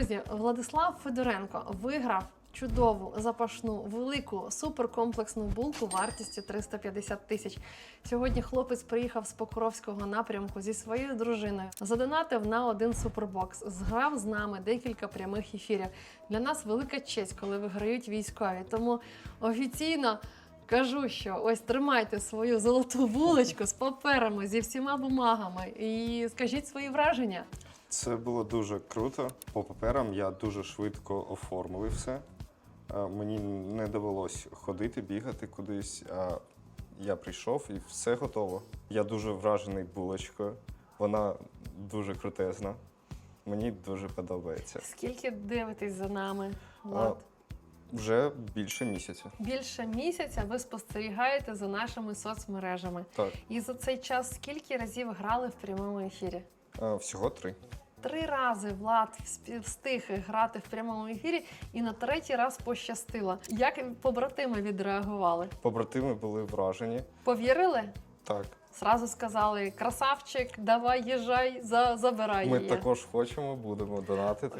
Друзі, Владислав Федоренко виграв чудову, запашну, велику, суперкомплексну булку вартістю 350 тисяч. Сьогодні хлопець приїхав з Покровського напрямку зі своєю дружиною, задонатив на один супербокс, зграв з нами декілька прямих ефірів. Для нас велика честь, коли виграють військові. Тому офіційно. Кажу, що ось тримайте свою золоту вуличку з паперами, зі всіма бумагами і скажіть свої враження. Це було дуже круто. По паперам я дуже швидко оформив все. Е, Мені не довелось ходити, бігати кудись. А я прийшов і все готово. Я дуже вражений булочкою. Вона дуже крутезна. Мені дуже подобається. Скільки дивитесь за нами? А, Влад? вже більше місяця. Більше місяця ви спостерігаєте за нашими соцмережами. Так, І за цей час скільки разів грали в прямому ефірі? всього три. Три рази Влад встиг грати в прямому ефірі, і на третій раз пощастило. Як побратими відреагували? Побратими були вражені. Повірили? Так, Зразу сказали: красавчик, давай їжджай, за, забирай ми її. також хочемо, будемо донатити.